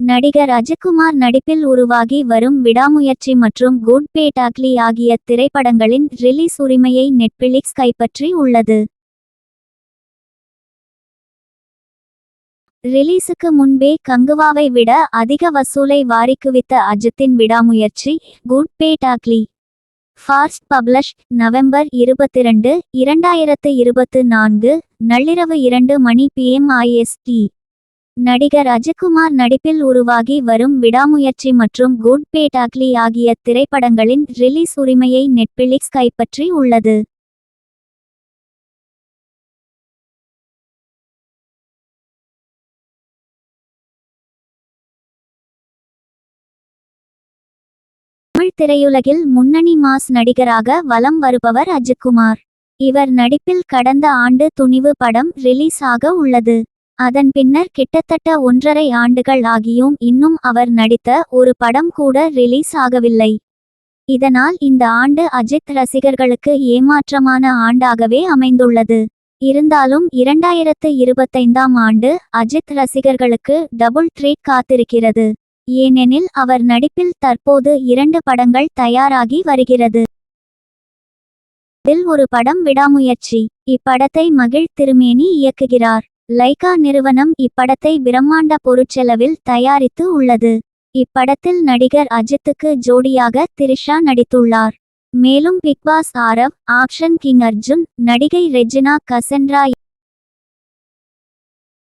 நடிகர் அஜித்குமார் நடிப்பில் உருவாகி வரும் விடாமுயற்சி மற்றும் குட் பே ஆகிய திரைப்படங்களின் ரிலீஸ் உரிமையை நெட்ஃபிளிக்ஸ் கைப்பற்றி உள்ளது. ரிலீஸுக்கு முன்பே கங்குவாவை விட அதிக வசூலை வாரிக்குவித்த அஜித்தின் Vidaamuyarchi Good Bad Ugly first publish November இருபத்திரண்டு இரண்டாயிரத்து இருபத்து நான்கு நள்ளிரவு இரண்டு மணி பிஎம் ஐஎஸ்டி நடிகர் அஜித்குமார் நடிப்பில் உருவாகி வரும் விடாமுயற்சி மற்றும் குட் பே டாக்லி ஆகிய திரைப்படங்களின் ரிலீஸ் உரிமையை நெட்ஃபிளிக்ஸ் கைப்பற்றி உள்ளது. தமிழ் திரையுலகில் முன்னணி மாஸ் நடிகராக வலம் வருபவர் அஜித்குமார். இவர் நடிப்பில் கடந்த ஆண்டு துணிவு படம் ரிலீஸ் ஆக உள்ளது. அதன் பின்னர் கிட்டத்தட்ட ஒன்றரை ஆண்டுகள் ஆகியும் இன்னும் அவர் நடித்த ஒரு படம் கூட ரிலீஸ் ஆகவில்லை. இதனால் இந்த ஆண்டு அஜித் ரசிகர்களுக்கு ஏமாற்றமான ஆண்டாகவே அமைந்துள்ளது. இருந்தாலும் இரண்டாயிரத்து இருபத்தைந்தாம் ஆண்டு அஜித் ரசிகர்களுக்கு டபுள் ட்ரீட் காத்திருக்கிறது. ஏனெனில் அவர் நடிப்பில் தற்போது இரண்டு படங்கள் தயாராகி வருகிறது. இதில் ஒரு படம் விடாமுயற்சி. இப்படத்தை மகிழ் திருமேனி இயக்குகிறார். லைகா நிறுவனம் இப்படத்தை பிரம்மாண்ட பொருட்செலவில் தயாரித்து உள்ளது. இப்படத்தில் நடிகர் அஜித்துக்கு ஜோடியாக திரிஷா நடித்துள்ளார். மேலும் Bigg Boss Aarav action king Arjun நடிகை ரெஜினா கசென்ட்ரா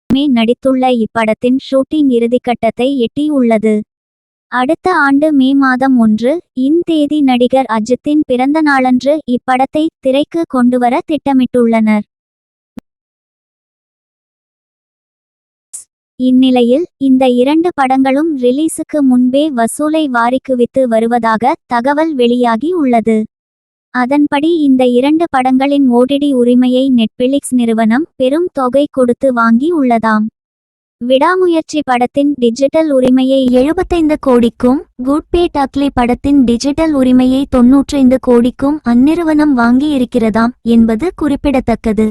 மே நடித்துள்ள இப்படத்தின் ஷூட்டிங் இறுதிக்கட்டத்தை எட்டியுள்ளது. அடுத்த ஆண்டு மே மாதம் ஒன்று இன் தேதி நடிகர் அஜித்தின் பிறந்த நாளன்று இப்படத்தை திரைக்கு கொண்டுவர திட்டமிட்டுள்ளனர். இந்நிலையில் இந்த இரண்டு படங்களும் ரிலீஸுக்கு முன்பே வசூலை வாரிக்குவித்து வருவதாக தகவல் வெளியாகி உள்ளது. அதன்படி இந்த இரண்டு படங்களின் ஓடிடி உரிமையை நெட்ஃபிளிக்ஸ் நிறுவனம் பெரும் தொகை கொடுத்து வாங்கி உள்ளதாம். விடாமுயற்சி படத்தின் டிஜிட்டல் உரிமையை எழுபத்தைந்து கோடிக்கும் குட் பே டக்லி படத்தின் டிஜிட்டல் உரிமையை தொன்னூற்றைந்து கோடிக்கும் அந்நிறுவனம் வாங்கி இருக்கிறதாம் என்பது குறிப்பிடத்தக்கது.